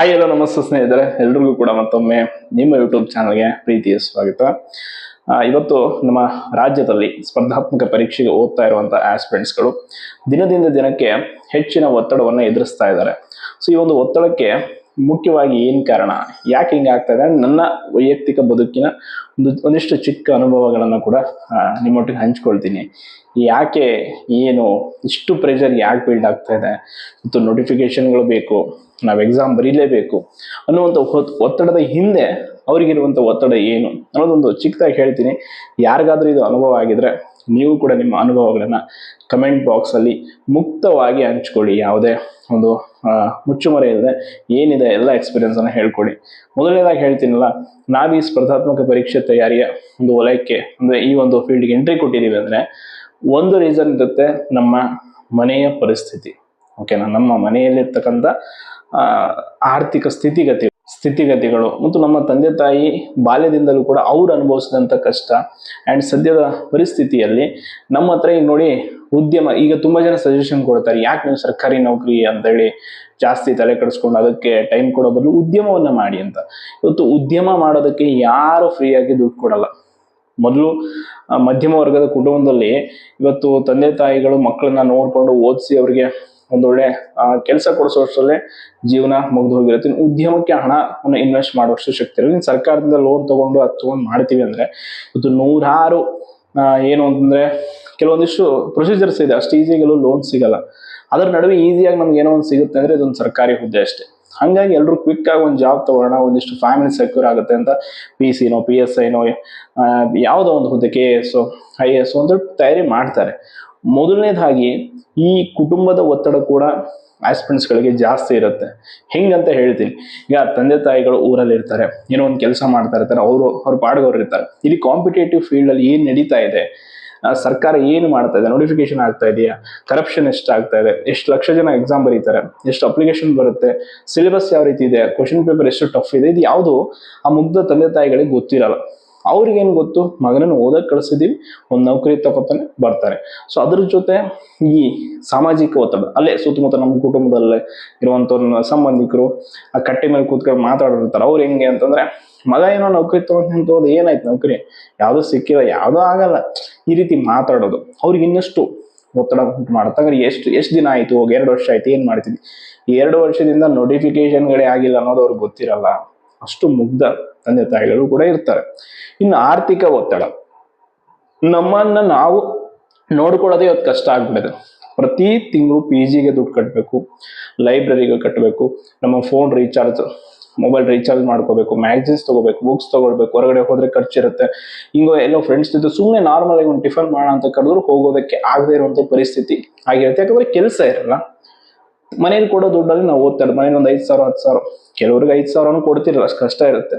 Hi ಎಲ್ಲ ನಮಸ್ತೆ ಸ್ನೇಹಿತರೆ, ಎಲ್ರಿಗೂ ಕೂಡ ಮತ್ತೊಮ್ಮೆ ನಿಮ್ಮ ಯೂಟ್ಯೂಬ್ ಚಾನಲ್ಗೆ ಪ್ರೀತಿಯ ಸ್ವಾಗತ. ಇವತ್ತು ನಮ್ಮ ರಾಜ್ಯದಲ್ಲಿ ಸ್ಪರ್ಧಾತ್ಮಕ ಪರೀಕ್ಷೆಗೆ ಓದ್ತಾ ಇರುವಂಥ ಆಸ್ಪಿರೆಂಟ್ಸ್ಗಳು ದಿನದಿಂದ ದಿನಕ್ಕೆ ಹೆಚ್ಚಿನ ಒತ್ತಡವನ್ನು ಎದುರಿಸ್ತಾ ಇದ್ದಾರೆ. ಸೊ ಈ ಒಂದು ಒತ್ತಡಕ್ಕೆ ಮುಖ್ಯವಾಗಿ ಏನು ಕಾರಣ? ಯಾಕೆ ಹಿಂಗೆ ಆಗ್ತದೆ? ನನ್ನ ವೈಯಕ್ತಿಕ ಬದುಕಿನ ಒಂದು, ಒಂದಿಷ್ಟು ಚಿಕ್ಕ ಅನುಭವಗಳನ್ನು ಕೂಡ ನಿಮ್ಮೊಟ್ಟಿಗೆ ಹಂಚ್ಕೊಳ್ತೀನಿ. ಯಾಕೆ ಏನು ಇಷ್ಟು ಪ್ರೆಷರ್ ಯಾಕೆ ಬಿಲ್ಡ್ ಆಗ್ತಾ ಇದೆ? ಮತ್ತು ನೋಟಿಫಿಕೇಶನ್ಗಳು ಬೇಕು, ನಾವು ಎಕ್ಸಾಮ್ ಬರೀಲೇಬೇಕು ಅನ್ನುವಂಥ ಒತ್- ಒತ್ತಡದ ಹಿಂದೆ ಅವರಿಗಿರುವಂಥ ಒತ್ತಡ ಏನು ಅನ್ನೋದೊಂದು ಚಿಕ್ಕದಾಗಿ ಹೇಳ್ತೀನಿ. ಯಾರಿಗಾದರೂ ಇದು ಅನುಭವ ಆಗಿದ್ರೆ ನೀವು ಕೂಡ ನಿಮ್ಮ ಅನುಭವಗಳನ್ನು ಕಮೆಂಟ್ ಬಾಕ್ಸಲ್ಲಿ ಮುಕ್ತವಾಗಿ ಹಂಚ್ಕೊಳ್ಳಿ. ಯಾವುದೇ ಒಂದು ಮುಚ್ಚುಮರೆ ಇದೆ. ಏನಿದೆ ಎಲ್ಲ ಎಕ್ಸ್ಪೀರಿಯನ್ಸನ್ನು ಹೇಳ್ಕೊಡಿ. ಮೊದಲನೇದಾಗಿ ಹೇಳ್ತೀನಲ್ಲ, ನಾವು ಈ ಸ್ಪರ್ಧಾತ್ಮಕ ಪರೀಕ್ಷೆ ತಯಾರಿಯ ಒಂದು ವಲಯಕ್ಕೆ, ಅಂದರೆ ಈ ಒಂದು ಫೀಲ್ಡ್ಗೆ ಎಂಟ್ರಿ ಕೊಟ್ಟಿದ್ದೀವಿ ಅಂದರೆ, ಒಂದು ರೀಸನ್ ಇರುತ್ತೆ ನಮ್ಮ ಮನೆಯ ಪರಿಸ್ಥಿತಿ. ಓಕೆನಾ ನಮ್ಮ ಮನೆಯಲ್ಲಿರ್ತಕ್ಕಂಥ ಆರ್ಥಿಕ ಸ್ಥಿತಿಗತಿ. ಸ್ಥಿತಿಗತಿಗಳು ಮತ್ತು ನಮ್ಮ ತಂದೆ ತಾಯಿ ಬಾಲ್ಯದಿಂದಲೂ ಕೂಡ ಅವ್ರು ಅನುಭವಿಸಿದಂಥ ಕಷ್ಟ ಆ್ಯಂಡ್ ಸದ್ಯದ ಪರಿಸ್ಥಿತಿಯಲ್ಲಿ ನಮ್ಮ ಹತ್ರ ಈಗ ನೋಡಿ ಉದ್ಯಮ, ಈಗ ತುಂಬ ಜನ ಸಜೆಷನ್ ಕೊಡ್ತಾರೆ, ಯಾಕೆ ನೀವು ಸರ್ಕಾರಿ ನೌಕರಿ ಅಂತೇಳಿ ಜಾಸ್ತಿ ತಲೆ ಕೆಡಿಸ್ಕೊಂಡು ಅದಕ್ಕೆ ಟೈಮ್ ಕೊಡೋ ಬದಲು ಉದ್ಯಮವನ್ನು ಮಾಡಿ ಅಂತ. ಇವತ್ತು ಉದ್ಯಮ ಮಾಡೋದಕ್ಕೆ ಯಾರು ಫ್ರೀಯಾಗಿ ದುಡ್ಡು ಕೊಡಲ್ಲ. ಮೊದಲು ಮಧ್ಯಮ ವರ್ಗದ ಕುಟುಂಬದಲ್ಲಿ ಇವತ್ತು ತಂದೆ ತಾಯಿಗಳು ಮಕ್ಕಳನ್ನ ನೋಡಿಕೊಂಡು ಓದಿಸಿ ಅವರಿಗೆ ಒಂದೊಳ್ಳೆ ಕೆಲಸ ಕೊಡಿಸೋಷ್ಟರಲ್ಲೇ ಜೀವನ ಮುಗಿದು ಹೋಗಿರುತ್ತೆ. ಇನ್ನು ಉದ್ಯಮಕ್ಕೆ ಹಣವನ್ನು ಇನ್ವೆಸ್ಟ್ ಮಾಡೋಷ್ಟು ಶಕ್ತಿ ಇರೋದು. ಇನ್ನು ಸರ್ಕಾರದಿಂದ ಲೋನ್ ತಗೊಂಡು ಅದು ತಗೊಂಡು ಮಾಡ್ತೀವಿ ಅಂದ್ರೆ ಇದು ನೂರಾರು ಏನು ಅಂತಂದ್ರೆ ಕೆಲವೊಂದಿಷ್ಟು ಪ್ರೊಸೀಜರ್ಸ್ ಇದೆ. ಅಷ್ಟು ಈಸಿಯಾಗೆಲ್ಲೂ ಲೋನ್ ಸಿಗಲ್ಲ. ಅದರ ನಡುವೆ ಈಸಿಯಾಗಿ ನಮ್ಗೆ ಏನೋ ಒಂದು ಸಿಗುತ್ತೆ ಅಂದ್ರೆ ಇದೊಂದು ಸರ್ಕಾರಿ ಹುದ್ದೆ ಅಷ್ಟೇ. ಹಂಗಾಗಿ ಎಲ್ಲರೂ ಕ್ವಿಕ್ ಆಗಿ ಒಂದು ಜಾಬ್ ತಗೊಳ್ಳೋಣ ಒಂದಿಷ್ಟು ಫ್ಯಾಮಿಲಿ ಸೆಕ್ಯೂರ್ ಆಗುತ್ತೆ ಅಂತ ಪಿ ಸಿನೋ ಪಿ ಎಸ್ ಐನೋ ಯಾವುದೋ ಒಂದು ಹುದ್ದೆ K A S I S ಅಂತ ತಯಾರಿ ಮಾಡ್ತಾರೆ. ಮೊದಲನೇದಾಗಿ ಈ ಕುಟುಂಬದ ಒತ್ತಡ ಕೂಡ ಆಸ್ಪಿರೆಂಟ್ಸ್ಗಳಿಗೆ ಜಾಸ್ತಿ ಇರುತ್ತೆ. ಹೆಂಗಂತ ಹೇಳ್ತೀನಿ. ಈಗ ತಂದೆ ತಾಯಿಗಳು ಊರಲ್ಲಿ ಇರ್ತಾರೆ, ಏನೋ ಒಂದು ಕೆಲಸ ಮಾಡ್ತಾ ಇರ್ತಾರೆ, ಅವರು, ಅವ್ರ ಪಾಡ್ಗವ್ರು ಇರ್ತಾರೆ. ಇಲ್ಲಿ ಕಾಂಪಿಟೇಟಿವ್ ಫೀಲ್ಡಲ್ಲಿ ಏನು ನಡೀತಾ ಇದೆ? ಸರ್ಕಾರ ಏನು ಮಾಡ್ತಾ ಇದೆ? ನೋಟಿಫಿಕೇಶನ್ ಆಗ್ತಾ ಇದೆಯಾ? ಕರಪ್ಷನ್ ಎಷ್ಟು ಆಗ್ತಾ ಇದೆ? ಎಷ್ಟು ಲಕ್ಷ ಜನ ಎಕ್ಸಾಮ್ ಬರೀತಾರೆ? ಎಷ್ಟು ಅಪ್ಲಿಕೇಶನ್ ಬರುತ್ತೆ? ಸಿಲೆಬಸ್ ಯಾವ ರೀತಿ ಇದೆ? ಕ್ವಶನ್ ಪೇಪರ್ ಎಷ್ಟು ಟಫ್ ಇದೆ? ಇದು ಯಾವುದು? ಆ ಮುಗ್ಧ ತಂದೆ ತಾಯಿಗಳಿಗೆ ಗೊತ್ತಿರಲ್ಲ. ಅವ್ರಿಗೇನು ಗೊತ್ತು? ಮಗನನ್ನು ಓದಕ್ಕೆ ಕಳಿಸಿದೀವಿ. ಒಂದು ನೌಕರಿ ತಗೋತಾನೆ ಬರ್ತಾರೆ. ಸೊ ಅದ್ರ ಜೊತೆ ಈ ಸಾಮಾಜಿಕ ಒತ್ತಡ. ಅಲ್ಲೇ ಸುತ್ತಮುತ್ತ ನಮ್ಮ ಕುಟುಂಬದಲ್ಲೇ ಇರುವಂಥವ್ರ ಸಂಬಂಧಿಕರು, ಆ ಕಟ್ಟೆ ಮೇಲೆ ಕೂತ್ಕೊಂಡು ಮಾತಾಡಿರ್ತಾರೆ. ಅವ್ರು ಹೆಂಗೆ ಅಂತಂದ್ರೆ, ಮಗ ಏನೋ ನೌಕರಿ ತಗೊಂತ ಹೋದ, ಏನಾಯ್ತು ನೌಕರಿ? ಯಾವುದೋ ಸಿಕ್ಕಿಲ್ಲ, ಯಾವುದೋ ಆಗಲ್ಲ. ಈ ರೀತಿ ಮಾತಾಡೋದು. ಅವ್ರಿಗೆ ಇನ್ನಷ್ಟು ಒತ್ತಡ ಉಂಟು ಮಾಡುತ್ತೆ. ಹಾಗಾದ್ರೆ ಎಷ್ಟು ಎಷ್ಟು ದಿನ ಆಯ್ತು? ಹೋಗಿ ಎರಡು ವರ್ಷ ಆಯ್ತು, ಏನು ಮಾಡ್ತಿದ್ವಿ ಈ ಎರಡು ವರ್ಷದಿಂದ ನೋಟಿಫಿಕೇಶನ್ಗಳೇ ಆಗಿಲ್ಲ ಅನ್ನೋದು ಅವ್ರಿಗೆ ಗೊತ್ತಿರಲ್ಲ. ಅಷ್ಟು ಮುಗ್ಧ ತಂದೆ ತಾಯಿಗಳು ಕೂಡ ಇರ್ತಾರೆ. ಇನ್ನು ಆರ್ಥಿಕ ಒತ್ತಡ. ನಮ್ಮನ್ನ ನಾವು ನೋಡ್ಕೊಳ್ಳೋದೇ ಇವತ್ತು ಕಷ್ಟ ಆಗ್ಬಿಟ್ಟಿದೆ. ಪ್ರತಿ ತಿಂಗಳು ಪಿ ಜಿಗೆ ದುಡ್ಡು ಕಟ್ಟಬೇಕು ಲೈಬ್ರರಿಗೆ ಕಟ್ಟಬೇಕು ನಮ್ಮ ಫೋನ್ ರೀಚಾರ್ಜ್ ಮೊಬೈಲ್ ರೀಚಾರ್ಜ್ ಮಾಡ್ಕೋಬೇಕು ಮ್ಯಾಗ್ಝಿನ್ಸ್ ತಗೋಬೇಕು ಬುಕ್ಸ್ ತಗೊಳ್ಬೇಕು, ಹೊರಗಡೆ ಹೋದ್ರೆ ಖರ್ಚಿರುತ್ತೆ ಹಿಂಗೋ ಎಲ್ಲೋ ಫ್ರೆಂಡ್ಸ್ ಜೊತೆ ಸುಮ್ಮನೆ ನಾರ್ಮಲ್ ಆಗಿ ಒಂದು ಟಿಫನ್ ಮಾಡೋಣ ಅಂತ ಕರೆದ್ರು ಹೋಗೋದಕ್ಕೆ ಆಗದೆ ಇರುವಂತ ಪರಿಸ್ಥಿತಿ ಆಗಿರುತ್ತೆ. ಯಾಕಂದ್ರೆ ಕೆಲಸ ಇರಲ್ಲ. ಮನೇಲಿ ಕೊಡೋ ದುಡ್ಡಲ್ಲಿ ನಾವು ಓದ್ತಾ ಇರೋದು. ಮನೇಲಿ ಒಂದು ಐದು ಸಾವಿರ, ಹತ್ತು ಸಾವಿರ. ಕೆಲವ್ರಿಗೆ ಐದು ಸಾವಿರನೂ ಕೊಡ್ತಿರಲ್ಲ, ಅಷ್ಟು ಕಷ್ಟ ಇರುತ್ತೆ.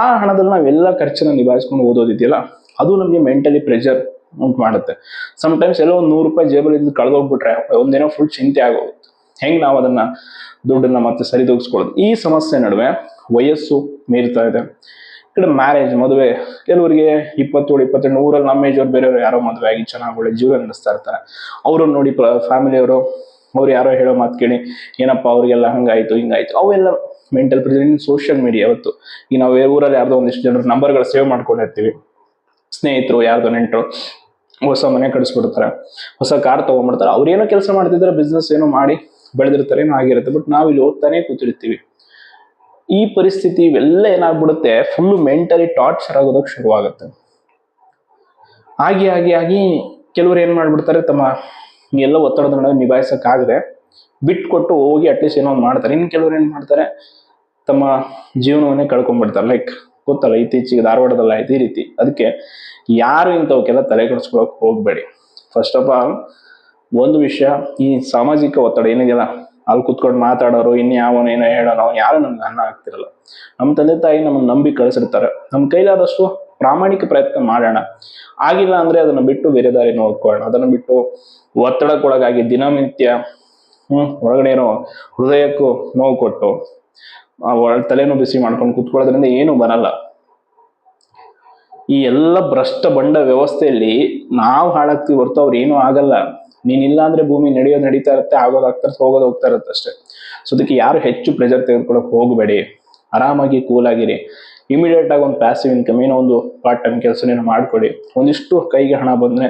ಆ ಹಣದಲ್ಲಿ ನಾವೆಲ್ಲ ಖರ್ಚನ್ನ ನಿಭಾಯಿಸ್ಕೊಂಡು ಓದೋದಿದೆಯಲ್ಲ, ಅದು ನಮಗೆ ಮೆಂಟಲಿ ಪ್ರೆಷರ್ ಉಂಟು ಮಾಡುತ್ತೆ. ಸಮಟೈಮ್ಸ್ ಎಲ್ಲೋ ಒಂದು ನೂರು ರೂಪಾಯಿ ಜೇಬಲ್ಲಿ ಇದ್ದು ಕಳ್ದೋಗ್ಬಿಟ್ರೆ ಒಂದೇನೋ ಫುಲ್ ಚಿಂತೆ ಆಗೋಗುತ್ತೆ. ಹೆಂಗೆ ನಾವು ಅದನ್ನ ದುಡ್ಡನ್ನ ಮತ್ತೆ ಸರಿದೂಗಿಸ್ಕೊಳ್ಳೋದು? ಈ ಸಮಸ್ಯೆ ನಡುವೆ ವಯಸ್ಸು ಮೀರ್ತಾ ಇದೆ. ಕಡೆ ಮ್ಯಾರೇಜ್ ಮದುವೆ, ಕೆಲವರಿಗೆ ಇಪ್ಪತ್ತೇಳು, ಇಪ್ಪತ್ತೆಂಟು, ಊರಲ್ಲಿ ನಮ್ಮ ಏಜ್ ಅವ್ರು ಬೇರೆಯವರು ಯಾರೋ ಮದುವೆ ಆಗಿ ಚೆನ್ನಾಗಿ ಒಳ್ಳೆ ಜೀವನ ನಡೆಸ್ತಾ ಇರ್ತಾರೆ. ಅವ್ರನ್ನ ನೋಡಿ ಫ್ಯಾಮಿಲಿಯವರು ಅವ್ರು ಯಾರೋ ಹೇಳೋ ಮಾತು ಕೇಳಿ, ಏನಪ್ಪ ಅವ್ರಿಗೆಲ್ಲ ಹಂಗಾಯ್ತು, ಹಿಂಗಾಯ್ತು. ಅವೆಲ್ಲ mental pressure in social media ಇವತ್ತು ಈಗ ನಾವು ಊರಲ್ಲಿ ಯಾರ್ದೋ ಒಂದಿಷ್ಟು ಜನರ ನಂಬರ್ಗಳು ಸೇವ್ ಮಾಡ್ಕೊಂಡಿರ್ತೀವಿ. ಸ್ನೇಹಿತರು, ಯಾರ್ದೋ ನೆಂಟರು, ಹೊಸ ಮನೆ ಕಡಿಸ್ಬಿಡ್ತಾರೆ ಹೊಸ ಕಾರ್ ತಗೊಂಡ್ಬಿಡ್ತಾರೆ. ಅವ್ರು ಏನೋ ಕೆಲಸ ಮಾಡ್ತಿದ್ರೆ ಬಿಸ್ನೆಸ್ ಏನೋ ಮಾಡಿ ಬೆಳೆದಿರ್ತಾರೆ, ಏನೋ ಆಗಿರುತ್ತೆ. ಬಟ್ ನಾವು ಇಲ್ಲಿ ಓದ್ತಾನೆ ಕೂತಿರ್ತೀವಿ. ಈ ಪರಿಸ್ಥಿತಿ ಇವೆಲ್ಲ ಏನಾಗ್ಬಿಡುತ್ತೆ? ಫುಲ್ ಮೆಂಟಲಿ ಟಾರ್ಚರ್ ಆಗೋದಕ್ಕೆ ಶುರುವಾಗುತ್ತೆ. ಆಗಿ ಆಗಿ ಆಗಿ ಕೆಲವರು ಏನ್ ಮಾಡ್ಬಿಡ್ತಾರೆ, ತಮ್ಮ ಈ ಎಲ್ಲ ಒತ್ತಡದ ನಡುವೆ ನಿಭಾಯಿಸಕ್ಕಾಗದೆ ಬಿಟ್ಕೊಟ್ಟು ಹೋಗಿ ಅಟ್ಲೀಸ್ಟ್ ಏನೋ ಒಂದು ಮಾಡ್ತಾರೆ. ಇನ್ನು ಕೆಲವರು ಏನು ಮಾಡ್ತಾರೆ? ತಮ್ಮ ಜೀವನವನ್ನೇ ಕಳ್ಕೊಂಡ್ಬಿಡ್ತಾರೆ. ಲೈಕ್ ಗೊತ್ತಲ್ಲ, ಇತ್ತೀಚೆಗೆ ಧಾರವಾಡದಲ್ಲ ಆಯ್ತು ಈ ರೀತಿ. ಅದಕ್ಕೆ ಯಾರು ಇಂಥವಕ್ಕೆಲ್ಲ ತಲೆ ಕೆಡಿಸ್ಕೊಳಕ್ ಹೋಗಬೇಡಿ. ಫಸ್ಟ್ ಆಫ್ ಆಲ್ ಒಂದು ವಿಷಯ, ಈ ಸಾಮಾಜಿಕ ಒತ್ತಡ, ಏನಿದೆಯಲ್ಲ, ಅಲ್ಲಿ ಕುತ್ಕೊಂಡು ಮಾತಾಡೋರು ಇನ್ಯಾವನು ಏನೋ ಹೇಳೋನೋ, ಯಾರು ನಮ್ಗೆ ಅನ್ನ ಆಗ್ತಿರಲ್ಲ ನಮ್ಮ ತಂದೆ ತಾಯಿ ನಮ್ಮನ್ನು ನಂಬಿ ಕಳಿಸಿರ್ತಾರೆ. ನಮ್ಮ ಕೈಲಾದಷ್ಟು ಪ್ರಾಮಾಣಿಕ ಪ್ರಯತ್ನ ಮಾಡೋಣ. ಆಗಿಲ್ಲ ಅಂದ್ರೆ ಅದನ್ನ ಬಿಟ್ಟು ಬೇರೆ ದಾರಿ ನೋಡ್ಕೊಳ್ಳೋಣ. ಅದನ್ನ ಬಿಟ್ಟು ಒತ್ತಡಕ್ಕೊಳಗಾಗಿ ದಿನನಿತ್ಯ, ಹ್ಮ್ ಹೊರಗಡೆ ಏನೋ ಹೃದಯಕ್ಕೂ ನೋವು ಕೊಟ್ಟು ತಲೆನೂ ಬಿಸಿ ಮಾಡ್ಕೊಂಡು ಕುತ್ಕೊಳ್ಳೋದ್ರಿಂದ ಏನು ಬರಲ್ಲ. ಈ ಎಲ್ಲ ಭ್ರಷ್ಟ ಬಂಡ ವ್ಯವಸ್ಥೆಯಲ್ಲಿ ನಾವು ಹಾಳಾಗ್ತೀವಿ ಹೊರತು ಅವ್ರು ಏನೂ ಆಗಲ್ಲ. ನೀನಿಲ್ಲ ಅಂದ್ರೆ ಭೂಮಿ ನಡೆಯೋದು ನಡೀತಾ ಇರುತ್ತೆ, ಆಗೋದು ಆಗ್ತಾ ಹೋಗೋದು ಹೋಗ್ತಾ ಇರುತ್ತೆ ಅಷ್ಟೇ. ಸೊ ಅದಕ್ಕೆ ಯಾರು ಹೆಚ್ಚು ಪ್ರೆಷರ್ ತೆಗೆದುಕೊಳ್ಳೋಕೆ ಹೋಗಬೇಡಿ. ಆರಾಮಾಗಿ ಕೂಲಾಗಿರಿ ಇಮಿಡಿಯೇಟ್ ಆಗಿ ಒಂದು ಪ್ಯಾಸಿವ್ ಇನ್ಕಮ್ ಏನೋ ಒಂದು ಪಾರ್ಟ್ ಟೈಮ್ ಕೆಲಸನೇನೋ ಮಾಡಿಕೊಡಿ. ಒಂದಿಷ್ಟು ಕೈಗೆ ಹಣ ಬಂದ್ರೆ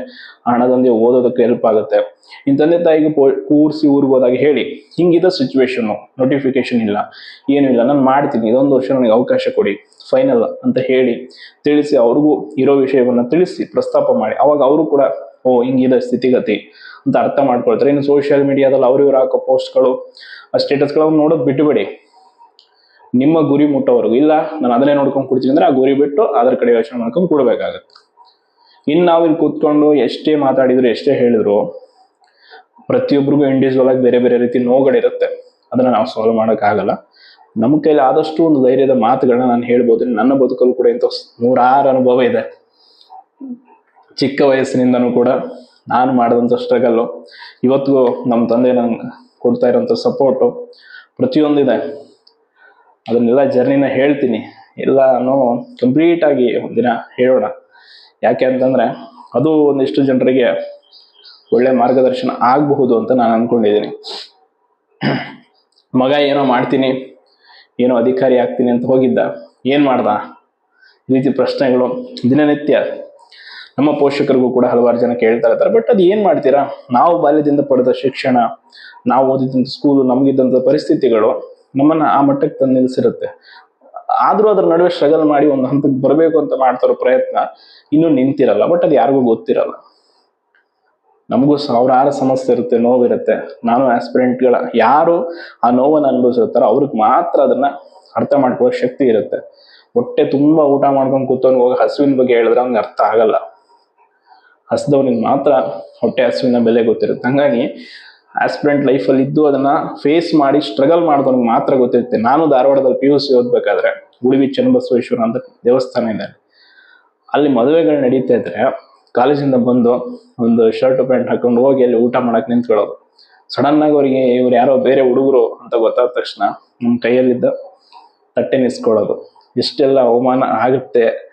ಹಣದೊಂದಿಗೆ ಓದೋದಕ್ಕೆ ಹೆಲ್ಪ್ ಆಗುತ್ತೆ. ನಿಮ್ಮ ತಂದೆ ತಾಯಿಗೆ ಕೂರಿಸಿ ಊರಿಗೆ ಹೋದಾಗ ಹೇಳಿ, ಹಿಂಗಿದ ಸಿಚುವೇಶನ್ ನೋಟಿಫಿಕೇಶನ್ ಇಲ್ಲ, ಏನೂ ಇಲ್ಲ, ನಾನು ಮಾಡ್ತೀನಿ, ಇದೊಂದು ವರ್ಷ ನನಗೆ ಅವಕಾಶ ಕೊಡಿ ಫೈನಲ್ ಅಂತ ಹೇಳಿ ತಿಳಿಸಿ ಅವ್ರಿಗೂ ಇರೋ ವಿಷಯವನ್ನು ತಿಳಿಸಿ ಪ್ರಸ್ತಾಪ ಮಾಡಿ. ಅವಾಗ ಅವರು ಕೂಡ, ಓ, ಹಿಂಗಿದೆ ಸ್ಥಿತಿಗತಿ ಅಂತ ಅರ್ಥ ಮಾಡ್ಕೊಳ್ತಾರೆ. ಇನ್ನು ಸೋಷಿಯಲ್ ಮೀಡಿಯಾದಲ್ಲಿ ಅವ್ರು ಇವ್ರು ಹಾಕೋ ಪೋಸ್ಟ್ಗಳು ಆ ಸ್ಟೇಟಸ್ಗಳನ್ನು ನೋಡೋದು ಬಿಟ್ಟುಬಿಡಿ ನಿಮ್ಮ ಗುರಿ ಮುಟ್ಟೋವರೆಗೂ, ಇಲ್ಲ, ನಾನು ಅದನ್ನೇ ನೋಡ್ಕೊಂಡು ಕೊಡ್ತೀನಿ ಅಂದ್ರೆ ಆ ಗುರಿ ಬಿಟ್ಟು ಅದರ ಕಡೆ ಯೋಚನೆ ಮಾಡ್ಕೊಂಡು ಕೊಡಬೇಕಾಗತ್ತೆ. ಇನ್ನು ನಾವು ಇಲ್ಲಿ ಕೂತ್ಕೊಂಡು ಎಷ್ಟೇ ಮಾತಾಡಿದ್ರು, ಎಷ್ಟೇ ಹೇಳಿದ್ರು ಪ್ರತಿಯೊಬ್ಬರಿಗೂ ಇಂಡಿವಿಜುವಲ್ ಆಗಿ ಬೇರೆ ಬೇರೆ ರೀತಿ ನೋವುಗಳಿರುತ್ತೆ ಅದನ್ನ ನಾವು ಸಾಲ್ವ್ ಮಾಡೋಕ್ಕಾಗಲ್ಲ. ನಮ್ಮ ಕೈಲಿ ಆದಷ್ಟು ಒಂದು ಧೈರ್ಯದ ಮಾತುಗಳನ್ನ ನಾನು ಹೇಳ್ಬೋದು ನನ್ನ ಬದುಕಲು ಕೂಡ ಇಂಥ ನೂರಾರು ಅನುಭವ ಇದೆ. ಚಿಕ್ಕ ವಯಸ್ಸಿನಿಂದನೂ ಕೂಡ ನಾನು ಮಾಡಿದಂಥ ಸ್ಟ್ರಗಲ್ಲು ಇವತ್ತಿಗೂ ನಮ್ಮ ತಂದೆ ನಂಗೆ ಕೊಡ್ತಾ ಇರೋಂಥ ಸಪೋರ್ಟು ಪ್ರತಿಯೊಂದಿದೆ. ಅದನ್ನೆಲ್ಲ ಜರ್ನಿನ ಹೇಳ್ತೀನಿ. ಎಲ್ಲಾನು ಕಂಪ್ಲೀಟ್ ಆಗಿ ಒಂದಿನ ಹೇಳೋಣ. ಯಾಕೆ ಅಂತಂದ್ರೆ ಅದು ಒಂದಿಷ್ಟು ಜನರಿಗೆ ಒಳ್ಳೆ ಮಾರ್ಗದರ್ಶನ ಆಗಬಹುದು ಅಂತ ನಾನು ಅನ್ಕೊಂಡಿದ್ದೀನಿ. ಮಗ ಏನೋ ಮಾಡ್ತೀನಿ, ಏನೋ ಅಧಿಕಾರಿ ಆಗ್ತೀನಿ ಅಂತ ಹೋಗಿದ್ದ. ಏನ್ ಮಾಡ್ದ? ಈ ರೀತಿ ಪ್ರಶ್ನೆಗಳು ದಿನನಿತ್ಯ ನಮ್ಮ ಪೋಷಕರಿಗೂ ಕೂಡ ಹಲವಾರು ಜನ ಕೇಳ್ತಾ ಇರ್ತಾರೆ. ಬಟ್ ಅದು ಏನ್ ಮಾಡ್ತೀರಾ? ನಾವು ಬಾಲ್ಯದಿಂದ ಪಡೆದ ಶಿಕ್ಷಣ, ನಾವು ಓದಿದಂಥ ಸ್ಕೂಲು ನಮಗಿದ್ದಂಥ ಪರಿಸ್ಥಿತಿಗಳು ನಮ್ಮನ್ನ ಆ ಮಟ್ಟಕ್ಕೆ ತಂದು ನಿಲ್ಲಿಸಿರುತ್ತೆ. ಆದ್ರೂ ಅದ್ರ ನಡುವೆ ಸ್ಟ್ರಗಲ್ ಮಾಡಿ ಒಂದು ಹಂತಕ್ಕೆ ಬರಬೇಕು ಅಂತ ಮಾಡ್ತಾರೋ ಪ್ರಯತ್ನ ಇನ್ನೂ ನಿಂತಿರಲ್ಲ ಬಟ್ ಅದು ಯಾರಿಗೂ ಗೊತ್ತಿರಲ್ಲ. ನಮಗೂ ಸಾವಿರಾರು ಸಮಸ್ಯೆ ಇರುತ್ತೆ, ನೋವಿರುತ್ತೆ. ನಾನು ಆಸ್ಪಿರೆಂಟ್ಗಳ ಯಾರು ಆ ನೋವನ್ನು ಅನುಭವಿಸಿರ್ತಾರೋ ಅವ್ರಿಗೆ ಮಾತ್ರ ಅದನ್ನ ಅರ್ಥ ಮಾಡ್ಕೊಳ್ಳೋ ಶಕ್ತಿ ಇರುತ್ತೆ. ಹೊಟ್ಟೆ ತುಂಬಾ ಊಟ ಮಾಡ್ಕೊಂಡು ಕೂತ್ಕೊಂಡು ಹೋಗಿ ಹಸುವಿನ ಬಗ್ಗೆ ಹೇಳಿದ್ರೆ ಅವ್ನಿಗೆ ಅರ್ಥ ಆಗಲ್ಲ. ಹಸ್ದವ್ನಿಗೆ ಮಾತ್ರ ಹೊಟ್ಟೆ ಹಸುವಿನ ಬೆಲೆ ಗೊತ್ತಿರುತ್ತೆ. ಹಂಗಾಗಿ ಆಸ್ಪಿರೆಂಟ್ ಲೈಫಲ್ಲಿ ಇದ್ದು ಅದನ್ನ ಫೇಸ್ ಮಾಡಿ ಸ್ಟ್ರಗಲ್ ಮಾಡಿದವ್ನಿಗೆ ಮಾತ್ರ ಗೊತ್ತಿರುತ್ತೆ. ನಾನು ಧಾರವಾಡದಲ್ಲಿ ಪಿ ಯು ಸಿ ಓದ್ಬೇಕಾದ್ರೆ, ಉಡುಪಿ ಚನ್ನಬಸವೇಶ್ವರ ಅಂತ ದೇವಸ್ಥಾನ ಇದೆ. ಅಲ್ಲಿ ಮದುವೆಗಳು ನಡೀತಾ ಇದ್ರೆ ಕಾಲೇಜಿಂದ ಬಂದು ಒಂದು ಶರ್ಟ್ ಪ್ಯಾಂಟ್ ಹಾಕೊಂಡು ಹೋಗಿ ಅಲ್ಲಿ ಊಟ ಮಾಡಕ್ ನಿಂತ್ಕೊಳ್ಳೋದು. ಸಡನ್ ಆಗಿ ಅವರಿಗೆ ಇವ್ರು ಯಾರೋ ಬೇರೆ ಹುಡುಗರು ಅಂತ ಗೊತ್ತಾದ ತಕ್ಷಣ ನಮ್ಮ ಕೈಯಲ್ಲಿದ್ದ ತಟ್ಟೆ ನಿಸ್ಕೊಳ್ಳೋದು. ಇಷ್ಟೆಲ್ಲ ಅವಮಾನ ಆಗುತ್ತೆ.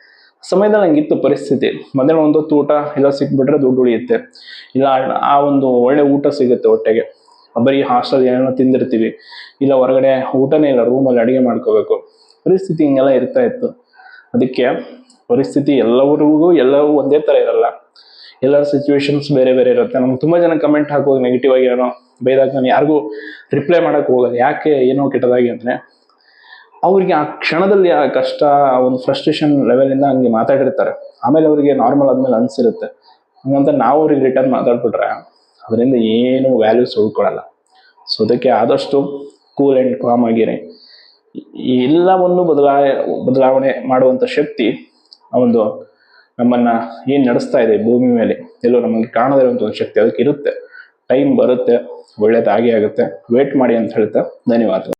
ಸಮಯದಲ್ಲಿ ಹಂಗಿತ್ತು ಪರಿಸ್ಥಿತಿ. ಮಧ್ಯಾಹ್ನ ಒಂದು ಹೊತ್ತು ಊಟ ಎಲ್ಲ ಸಿಕ್ಬಿಟ್ರೆ ದುಡ್ಡು ಉಳಿಯುತ್ತೆ. ಇಲ್ಲ, ಆ ಒಂದು ಒಳ್ಳೆ ಊಟ ಸಿಗುತ್ತೆ ಹೊಟ್ಟೆಗೆ. ಬರೀ ಹಾಸ್ಟೆಲ್ ಏನೋ ತಿಂದಿರ್ತೀವಿ. ಇಲ್ಲ, ಹೊರಗಡೆ ಊಟನೇ ಇಲ್ಲ ರೂಮಲ್ಲಿ ಅಡುಗೆ ಮಾಡ್ಕೋಬೇಕು. ಪರಿಸ್ಥಿತಿ ಹಿಂಗೆಲ್ಲ ಇರ್ತಾ ಇತ್ತು. ಅದಕ್ಕೆ ಪರಿಸ್ಥಿತಿ ಎಲ್ಲವರಿಗೂ ಎಲ್ಲವೂ ಒಂದೇ ಥರ ಇರಲ್ಲ. ಎಲ್ಲರ ಸಿಚುವೇಶನ್ಸ್ ಬೇರೆ ಬೇರೆ ಇರುತ್ತೆ. ನಮ್ಗೆ ತುಂಬ ಜನ ಕಮೆಂಟ್ ಹಾಕೋದು ನೆಗೆಟಿವ್ ಆಗಿ ಏನೋ ಬೈದಾಗ ನಾನು ಯಾರಿಗೂ ರಿಪ್ಲೈ ಮಾಡೋಕ್ಕೆ ಹೋಗೋದು ಯಾಕೆ ಏನೋ ಕೆಟ್ಟದಾಗಿ ಅಂದರೆ ಅವ್ರಿಗೆ ಆ ಕ್ಷಣದಲ್ಲಿ ಆ ಕಷ್ಟ, ಆ ಒಂದು ಫ್ರಸ್ಟ್ರೇಷನ್ ಲೆವೆಲಿಂದ ಹಂಗೆ ಮಾತಾಡಿರ್ತಾರೆ. ಆಮೇಲೆ ಅವರಿಗೆ ನಾರ್ಮಲ್ ಆದ್ಮೇಲೆ ಅನ್ಸಿರುತ್ತೆ. ಹಂಗಂತ ನಾವು ಅವ್ರಿಗೆ ರಿಟರ್ನ್ ಮಾತಾಡ್ಬಿಟ್ರೆ ಅದರಿಂದ ಏನು ವ್ಯಾಲ್ಯೂಸ್ ಉಳ್ಕೊಳ್ಳಲ್ಲ ಸೊ ಅದಕ್ಕೆ ಆದಷ್ಟು ಕೂಲ್ ಆ್ಯಂಡ್ ಕಾಮ್ ಆಗಿರಿ. ಎಲ್ಲವನ್ನು ಬದಲಾಯ, ಬದಲಾವಣೆ ಮಾಡುವಂಥ ಶಕ್ತಿ ಒಂದು ನಮ್ಮನ್ನ ಏನು ನಡೆಸ್ತಾ ಇದೆ ಭೂಮಿ ಮೇಲೆ, ಎಲ್ಲೋ ನಮಗೆ ಕಾಣದಿರುವಂಥ ಒಂದು ಶಕ್ತಿ ಅದಕ್ಕೆ ಇರುತ್ತೆ. ಟೈಮ್ ಬರುತ್ತೆ, ಒಳ್ಳೇದಾಗಿ ಆಗುತ್ತೆ. ವೇಟ್ ಮಾಡಿ ಅಂತ ಹೇಳ್ತಾ ಧನ್ಯವಾದ